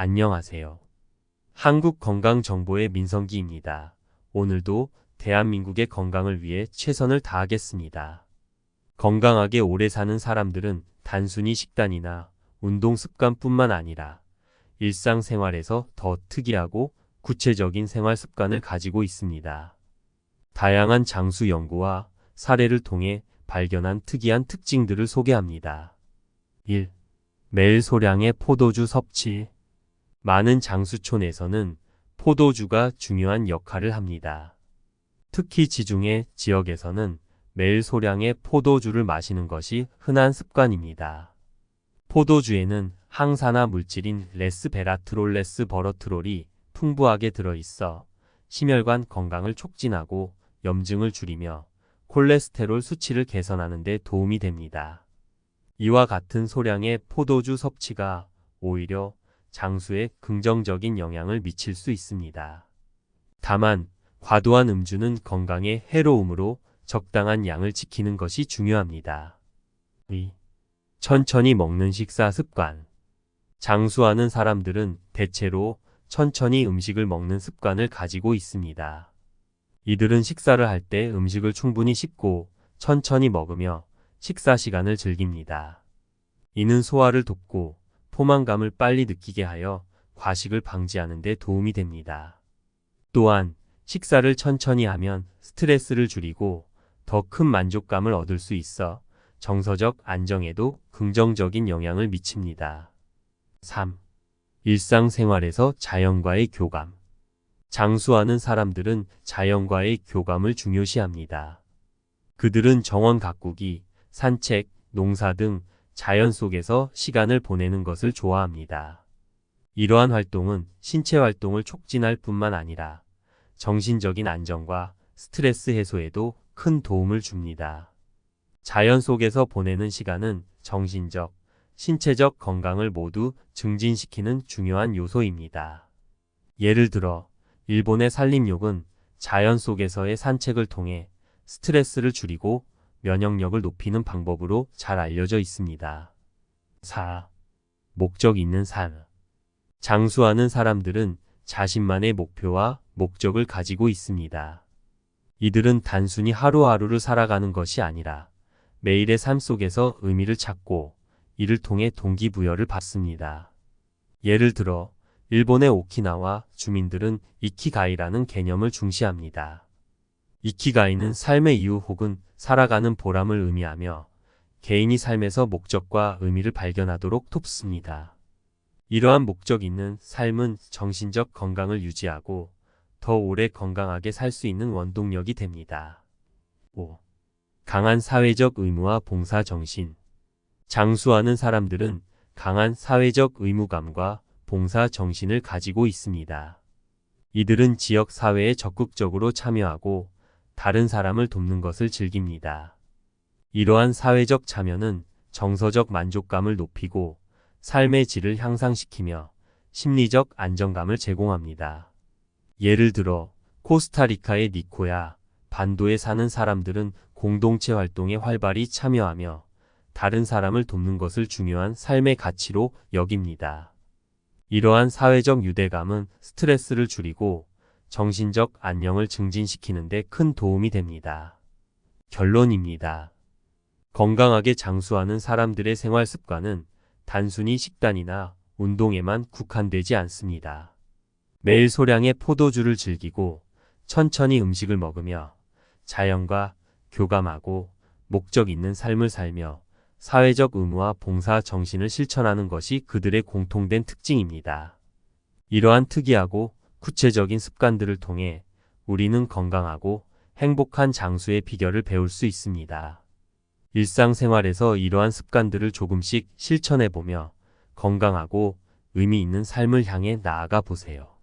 안녕하세요. 한국건강정보의 민성기입니다. 오늘도 대한민국의 건강을 위해 최선을 다하겠습니다. 건강하게 오래 사는 사람들은 단순히 식단이나 운동 습관뿐만 아니라 일상생활에서 더 특이하고 구체적인 생활 습관을 가지고 있습니다. 다양한 장수 연구와 사례를 통해 발견한 특이한 특징들을 소개합니다. 1. 매일 소량의 포도주 섭취. 많은 장수촌에서는 포도주가 중요한 역할을 합니다. 특히 지중해 지역에서는 매일 소량의 포도주를 마시는 것이 흔한 습관입니다. 포도주에는 항산화 물질인 레스베라트롤레스 버러트롤이 풍부하게 들어있어 심혈관 건강을 촉진하고 염증을 줄이며 콜레스테롤 수치를 개선하는 데 도움이 됩니다. 이와 같은 소량의 포도주 섭취가 오히려 장수에 긍정적인 영향을 미칠 수 있습니다. 다만 과도한 음주는 건강에 해로우므로 적당한 양을 지키는 것이 중요합니다. 2. 천천히 먹는 식사 습관. 장수하는 사람들은 대체로 천천히 음식을 먹는 습관을 가지고 있습니다. 이들은 식사를 할 때 음식을 충분히 씹고 천천히 먹으며 식사 시간을 즐깁니다. 이는 소화를 돕고 포만감을 빨리 느끼게 하여 과식을 방지하는 데 도움이 됩니다. 또한 식사를 천천히 하면 스트레스를 줄이고 더 큰 만족감을 얻을 수 있어 정서적 안정에도 긍정적인 영향을 미칩니다. 3. 일상생활에서 자연과의 교감. 장수하는 사람들은 자연과의 교감을 중요시합니다. 그들은 정원 가꾸기, 산책, 농사 등 자연 속에서 시간을 보내는 것을 좋아합니다. 이러한 활동은 신체 활동을 촉진할 뿐만 아니라 정신적인 안정과 스트레스 해소에도 큰 도움을 줍니다. 자연 속에서 보내는 시간은 정신적, 신체적 건강을 모두 증진시키는 중요한 요소입니다. 예를 들어, 일본의 산림욕은 자연 속에서의 산책을 통해 스트레스를 줄이고 면역력을 높이는 방법으로 잘 알려져 있습니다. 4. 목적 있는 삶. 장수하는 사람들은 자신만의 목표와 목적을 가지고 있습니다. 이들은 단순히 하루하루를 살아가는 것이 아니라 매일의 삶 속에서 의미를 찾고 이를 통해 동기부여를 받습니다. 예를 들어 일본의 오키나와 주민들은 이키가이라는 개념을 중시합니다. 이키가이는 삶의 이유 혹은 살아가는 보람을 의미하며 개인이 삶에서 목적과 의미를 발견하도록 돕습니다. 이러한 목적 있는 삶은 정신적 건강을 유지하고 더 오래 건강하게 살 수 있는 원동력이 됩니다. 5. 강한 사회적 의무와 봉사 정신. 장수하는 사람들은 강한 사회적 의무감과 봉사 정신을 가지고 있습니다. 이들은 지역 사회에 적극적으로 참여하고 다른 사람을 돕는 것을 즐깁니다. 이러한 사회적 참여는 정서적 만족감을 높이고 삶의 질을 향상시키며 심리적 안정감을 제공합니다. 예를 들어 코스타리카의 니코야 반도에 사는 사람들은 공동체 활동에 활발히 참여하며 다른 사람을 돕는 것을 중요한 삶의 가치로 여깁니다. 이러한 사회적 유대감은 스트레스를 줄이고 정신적 안녕을 증진시키는 데 큰 도움이 됩니다. 결론입니다. 건강하게 장수하는 사람들의 생활 습관은 단순히 식단이나 운동에만 국한되지 않습니다. 매일 소량의 포도주를 즐기고 천천히 음식을 먹으며 자연과 교감하고 목적 있는 삶을 살며 사회적 의무와 봉사 정신을 실천하는 것이 그들의 공통된 특징입니다. 이러한 특이하고 구체적인 습관들을 통해 우리는 건강하고 행복한 장수의 비결을 배울 수 있습니다. 일상생활에서 이러한 습관들을 조금씩 실천해 보며 건강하고 의미 있는 삶을 향해 나아가 보세요.